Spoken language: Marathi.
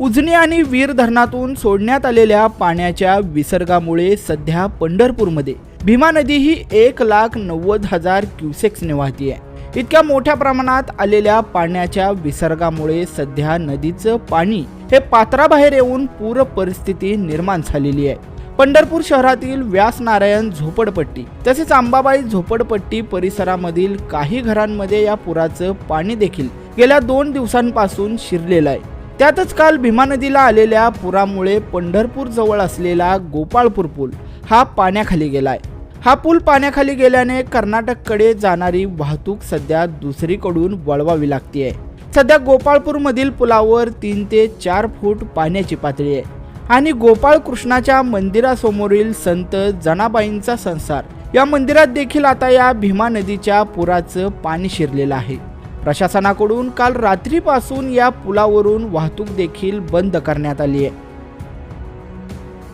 उजनी आणि वीर धरणातून सोडण्यात आलेल्या पाण्याच्या विसर्गामुळे सध्या पंढरपूरमध्ये. भीमा नदी ही एक लाख नव्वद हजार क्युसेक्सने वाहतीये इतक्या मोठ्या प्रमाणात आलेल्या पाण्याच्या विसर्गामुळे सध्या नदीचं पाणी हे पात्राबाहेर येऊन पूर परिस्थिती निर्माण झालेली आहे. पंढरपूर शहरातील व्यास नारायण झोपडपट्टी तसेच अंबाबाई झोपडपट्टी परिसरामधील काही घरांमध्ये या पुराचं पाणी देखील गेल्या दोन दिवसांपासून शिरलेलं आहे. त्यातच काल भीमा नदीला आलेल्या पुरामुळे पंढरपूर जवळ असलेला गोपाळपूर पूल हा पाण्याखाली गेलाय. हा पूल पाण्याखाली गेल्याने कर्नाटककडे जाणारी वाहतूक सध्या दुसरीकडून वळवावी लागतीये. सध्या गोपाळपूरमधील पुलावर तीन ते चार फूट पाण्याची पातळी आहे आणि गोपाळ कृष्णाच्या मंदिरासमोरील संत जनाबाईंचा संसार. या मंदिरात देखील आता या भीमा नदीच्या पुराचं पाणी शिरलेलं आहे. प्रशासनाकडून काल रात्रीपासून या पुलावरून वाहतूक देखील बंद करण्यात आली आहे.